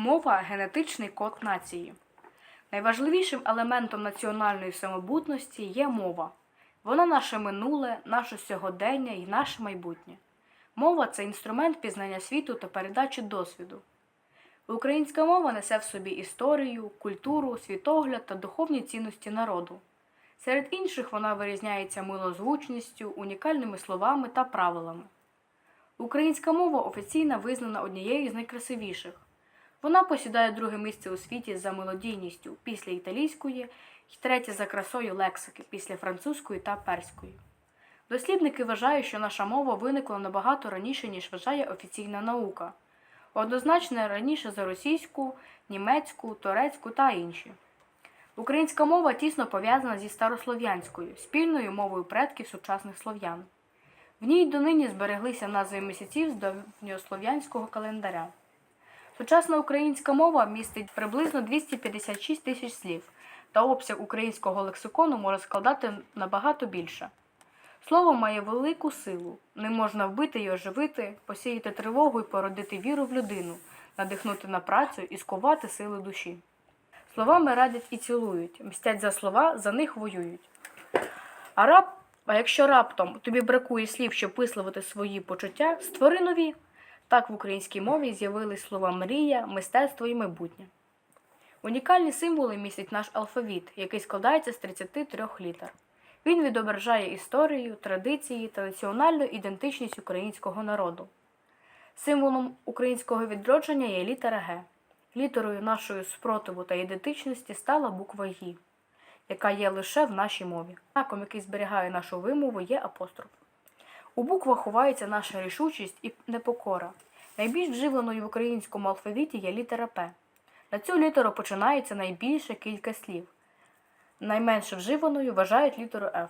Мова генетичний код нації. Найважливішим елементом національної самобутності є мова. Вона наше минуле, наше сьогодення і наше майбутнє. Мова це інструмент пізнання світу та передачі досвіду. Українська мова несе в собі історію, культуру, світогляд та духовні цінності народу. Серед інших вона вирізняється милозвучністю, унікальними словами та правилами. Українська мова офіційно визнана однією з найкрасивіших. Вона посідає друге місце у світі за мелодійністю після італійської і третє за красою лексики після французької та перської. Дослідники вважають, що наша мова виникла набагато раніше, ніж вважає офіційна наука. Однозначно раніше за російську, німецьку, турецьку та інші. Українська мова тісно пов'язана зі старослов'янською, спільною мовою предків сучасних слов'ян. В ній донині збереглися назви місяців з давньослов'янського календаря. Сучасна українська мова містить приблизно 256 тисяч слів, та обсяг українського лексикону може складати набагато більше. Слово має велику силу, не можна вбити й оживити, посіяти тривогу і породити віру в людину, надихнути на працю і скувати сили душі. Словами радять і цілують, мстять за слова, за них воюють. А, рап, а якщо раптом тобі бракує слів, щоб висловити свої почуття, створи нові. Так в українській мові з'явились слова мрія, мистецтво і майбутнє. Унікальні символи містять наш алфавіт, який складається з 33 літер. Він відображає історію, традиції та національну ідентичність українського народу. Символом українського відродження є літера Г. Літерою нашої спротиву та ідентичності стала буква Г, яка є лише в нашій мові. Знаком, який зберігає нашу вимову, є апостроф. У буквах ховається наша рішучість і непокора. Найбільш вживленою в українському алфавіті є літера П. На цю літеру починається найбільша кількість слів. Найменше вживаною вважають літеру F.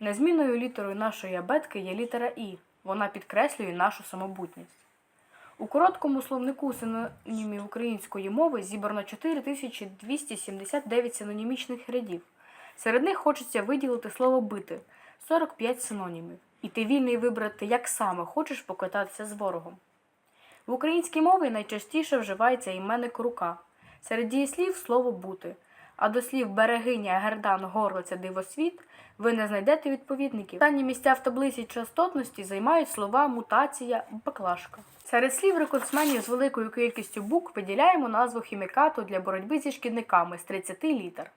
Незмінною літерою нашої абетки є літера І. Вона підкреслює нашу самобутність. У короткому словнику синонімів української мови зібрано 4279 синонімічних рядів. Серед них хочеться виділити слово бити 45 синонімів. І ти вільний вибрати, як саме хочеш покататися з ворогом. В українській мові найчастіше вживається іменник рука. Серед дієслів слово бути, а до слів берегиня, гердан, горлиця, дивосвіт ви не знайдете відповідників. Останні місця в таблиці частотності займають слова мутація, баклажка. Серед слів рекордсменів з великою кількістю букв виділяємо назву хімікату для боротьби зі шкідниками з 30 літер,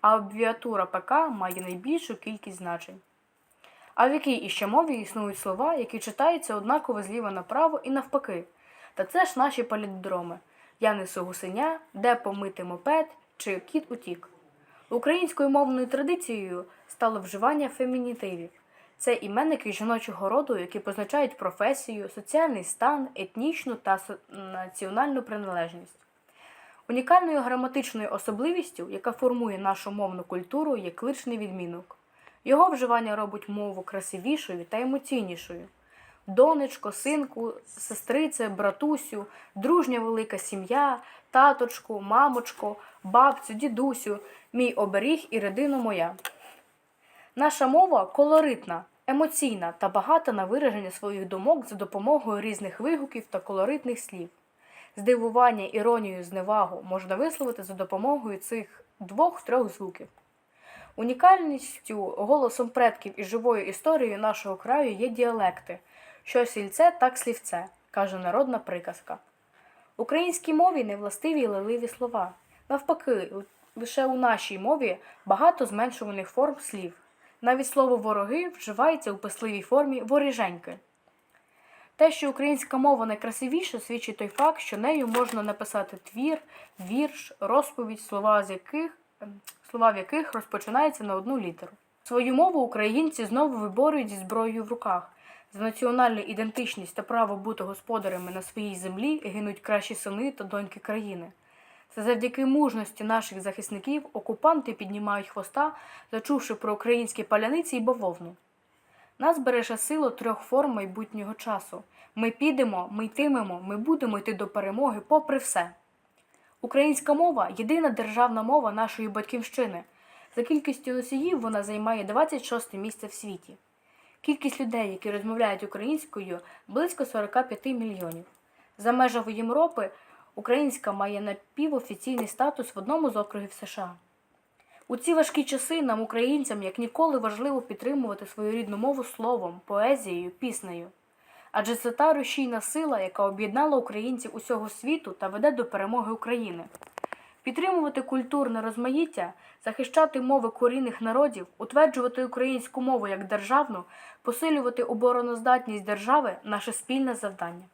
а абревіатура ПК має найбільшу кількість значень. А в якій іще мові існують слова, які читаються однаково зліва направо і навпаки. Та це ж наші паліндроми. Я несу гусеня, де помити мопед чи кіт утік. Українською мовною традицією стало вживання фемінітивів. Це іменники жіночого роду, які позначають професію, соціальний стан, етнічну та національну приналежність. Унікальною граматичною особливістю, яка формує нашу мовну культуру, є кличний відмінок. Його вживання робить мову красивішою та емоційнішою. Донечко, синку, сестрице, братусю, дружня велика сім'я, таточку, мамочко, бабцю, дідусю, мій оберіг і родина моя. Наша мова колоритна, емоційна та багата на вираження своїх думок за допомогою різних вигуків та колоритних слів. Здивування, іронію, зневагу можна висловити за допомогою цих двох-трьох звуків. Унікальністю голосом предків і живою історією нашого краю є діалекти, що сільце, так слівце, каже народна приказка. Українській мові не властиві леливі слова. Навпаки, лише у нашій мові багато зменшуваних форм слів. Навіть слово вороги вживається у писливій формі воріженьки. Те, що українська мова найкрасивіша, свідчить той факт, що нею можна написати твір, вірш, розповідь, слова з яких, слова в яких розпочинаються на одну літеру. Свою мову українці знову виборюють зі зброєю в руках. За національну ідентичність та право бути господарями на своїй землі гинуть кращі сини та доньки країни. Це завдяки мужності наших захисників окупанти піднімають хвоста, зачувши про українські паляниці і бавовну. Нас береже сила трьох форм майбутнього часу. Ми підемо, ми йтимемо, ми будемо йти до перемоги попри все. Українська мова єдина державна мова нашої батьківщини. За кількістю носіїв вона займає 26 місце в світі. Кількість людей, які розмовляють українською, близько 45 мільйонів. За межами Європи Українська має напівофіційний статус в одному з округів США. У ці важкі часи нам, українцям, як ніколи важливо підтримувати свою рідну мову словом, поезією, піснею. Адже це та рушійна сила, яка об'єднала українців усього світу та веде до перемоги України. Підтримувати культурне розмаїття, захищати мови корінних народів, утверджувати українську мову як державну, посилювати обороноздатність держави наше спільне завдання.